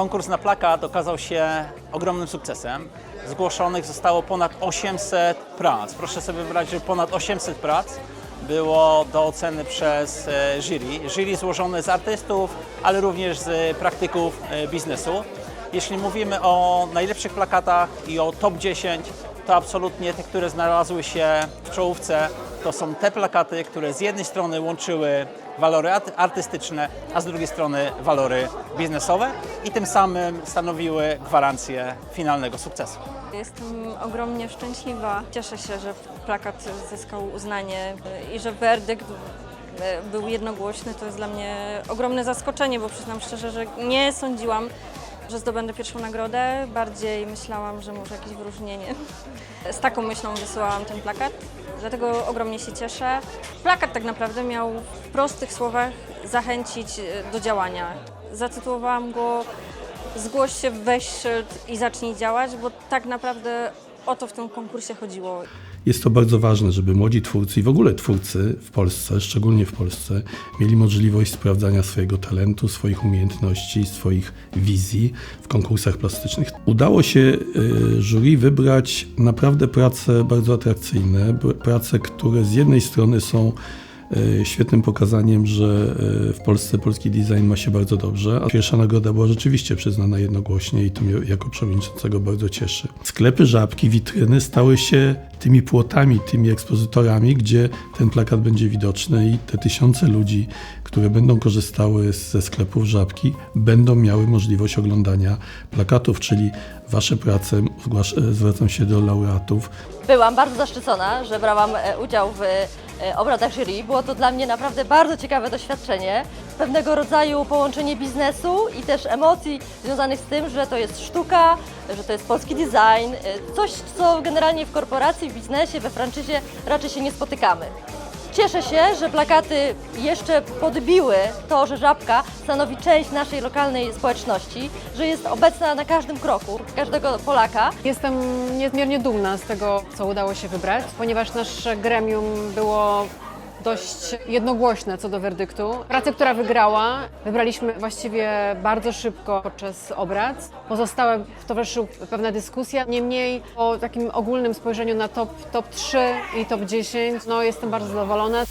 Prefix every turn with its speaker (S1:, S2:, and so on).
S1: Konkurs na plakat okazał się ogromnym sukcesem. Zgłoszonych zostało ponad 800 prac. Proszę sobie wyobrazić, że ponad 800 prac było do oceny przez e, jury. Jury złożone z artystów, ale również z praktyków e, biznesu. Jeśli mówimy o najlepszych plakatach i o top 10, to absolutnie te, które znalazły się w czołówce, to są te plakaty, które z jednej strony łączyły walory art- artystyczne, a z drugiej strony walory biznesowe i tym samym stanowiły gwarancję finalnego sukcesu.
S2: Jestem ogromnie szczęśliwa. Cieszę się, że plakat zyskał uznanie i że werdykt e, był jednogłośny. To jest dla mnie ogromne zaskoczenie, bo przyznam szczerze, że nie sądziłam, że zdobędę pierwszą nagrodę. Bardziej myślałam, że może jakieś wyróżnienie. Z taką myślą wysyłałam ten plakat, dlatego ogromnie się cieszę. Plakat tak naprawdę miał w prostych słowach zachęcić e, do działania. Zatytułowałam go Zgłoś się, weź szyld i zacznij działać, bo tak naprawdę o to w tym konkursie chodziło.
S3: Jest to bardzo ważne, żeby młodzi twórcy i w ogóle twórcy w Polsce, szczególnie w Polsce, mieli możliwość sprawdzania swojego talentu, swoich umiejętności, swoich wizji w konkursach plastycznych. Udało się y, jury wybrać naprawdę prace bardzo atrakcyjne, prace, które z jednej strony są świetnym pokazaniem, że y, w Polsce polski design ma się bardzo dobrze, a pierwsza nagroda była rzeczywiście przyznana jednogłośnie i to mnie jako przewodniczącego bardzo cieszy. Sklepy żabki, witryny stały się tymi płotami, tymi ekspozytorami, gdzie ten plakat będzie widoczny i te tysiące ludzi, które będą korzystały ze sklepów żabki, będą miały możliwość oglądania plakatów, czyli wasze prace, e, zwracam się do laureatów,
S4: Byłam bardzo zaszczycona, że brałam e, udział w e, obradach jury. Było to dla mnie naprawdę bardzo ciekawe doświadczenie. Pewnego rodzaju połączenie biznesu i też emocji związanych z tym, że to jest sztuka, że to jest polski design, e, coś, co generalnie w korporacji, w biznesie, we franczyzie raczej się nie spotykamy. Cieszę się, że plakaty jeszcze podbiły to, że żabka stanowi część naszej lokalnej społeczności, że jest obecna na każdym kroku każdego Polaka.
S5: Jestem niezmiernie dumna z tego, co udało się wybrać, ponieważ nasze gremium było dość jednogłośne co do werdyktu. Pracę, która wygrała, wybraliśmy właściwie bardzo szybko podczas obrad. Pozostałe towarzyszyła pewna dyskusja. Niemniej po takim ogólnym spojrzeniu na top, top 3 i top 10, no jestem bardzo zadowolona.